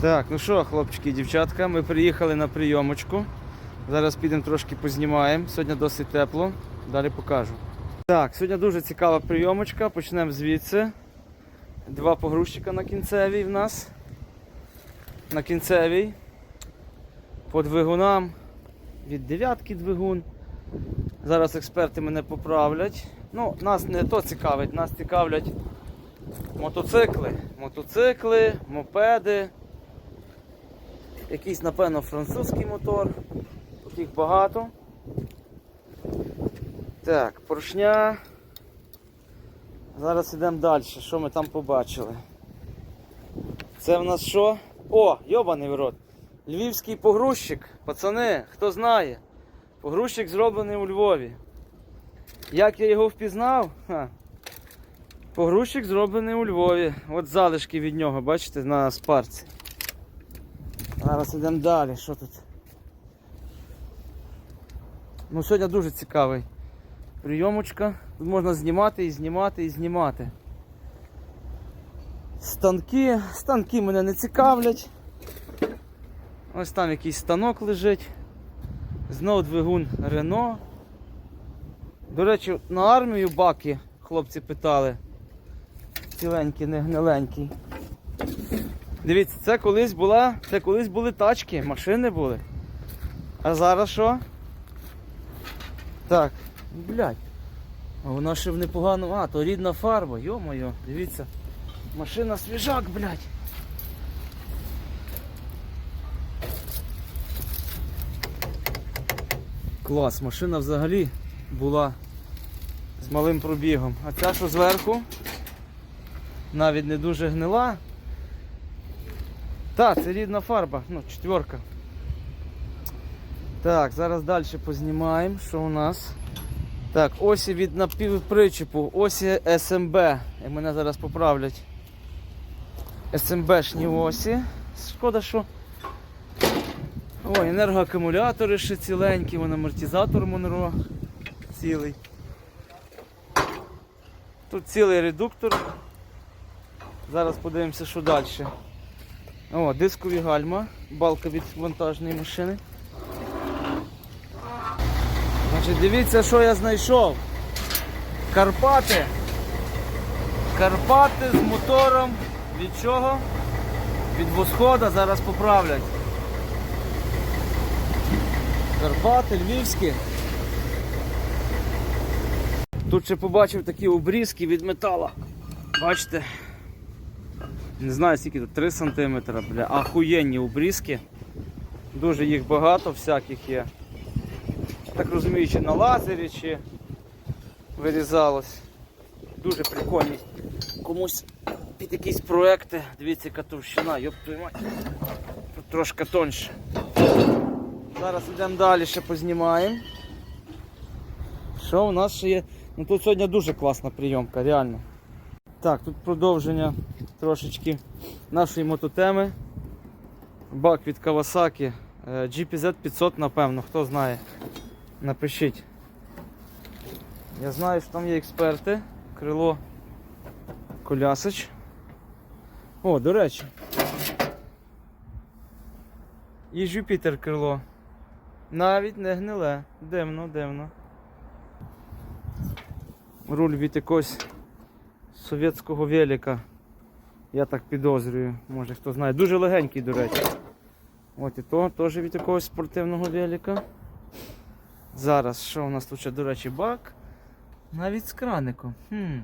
Так, ну що, хлопчики і дівчатка, ми приїхали на прийомочку. Зараз підемо трошки познімаємо. Сьогодні досить тепло. Далі покажу. Так, сьогодні дуже цікава прийомочка. Почнемо звідси. Два погрузчика на кінцевій в нас. На кінцевій. По двигунам. Від дев'ятки двигун. Зараз експерти мене поправлять. Ну, нас не то цікавить, нас цікавлять мотоцикли. Мотоцикли, мопеди. Якийсь, напевно, французький мотор. Таких багато. Так, поршня. Зараз йдемо далі. Що ми там побачили? Це в нас що? О, йобаний в рот. Львівський погрузчик. Пацани, хто знає? Погрузчик зроблений у Львові. Як я його впізнав? Ха. Погрузчик зроблений у Львові. От залишки від нього, бачите, на спарці. Зараз йдемо далі. Що тут? Ну, сьогодні дуже цікавий прийомочка. Тут можна знімати і знімати і знімати. Станки. Станки мене не цікавлять. Ось там якийсь станок лежить. Знов двигун Рено. До речі, на армію баки хлопці питали. Ціленький, не гниленький. Дивіться, це колись була, це колись були тачки, машини були. А зараз що? Так, блядь. А вона ще в непогану. А, то рідна фарба, йо-моє, дивіться. Машина свіжак, блядь. Клас, машина взагалі була з малим пробігом. А ця що зверху? Навіть не дуже гнила. Так, це рідна фарба, ну, четверка. Так, зараз далі познімаємо, що у нас. Так, осі від напівпричепу, осі СМБ. І мене зараз поправлять. СМБшні осі. Шкода, що. Ой, енергоакумулятори ще ціленькі, вон амортизатор Монро цілий. Тут цілий редуктор. Зараз подивимося, що далі. О, дискові гальма, балка від вантажної машини. Значить, дивіться, що я знайшов. Карпати. Карпати з мотором. Від чого? Від восхода зараз поправлять. Карпати, львівські. Тут ще побачив такі обрізки від метала. Бачите? Не знаю скільки тут 3 см, бля, ахуєнні обрізки. Дуже їх багато, всяких є. Так розумію, чи на лазері, чи вирізалось. Дуже прикольні. Комусь під якісь проекти. Дивіться, яка товщина, йоп мать. Тут трошки тоньше. Зараз йдемо далі, ще познімаємо. Що у нас ще є? Ну тут сьогодні дуже класна прийомка, реально. Так, тут продовження трошечки нашої мототеми. Бак від Kawasaki. GPZ 500, напевно, хто знає. Напишіть. Я знаю, що там є експерти. Крило колясоч. О, до речі. І Jupiter крило. Навіть не гниле. Дивно, дивно. Руль від якогось совєтського велика. Я так підозрюю, може хто знає. Дуже легенький, до речі. От і то теж від якогось спортивного велика. Зараз, що у нас тут ще, до речі, бак? Навіть з краником. Хм.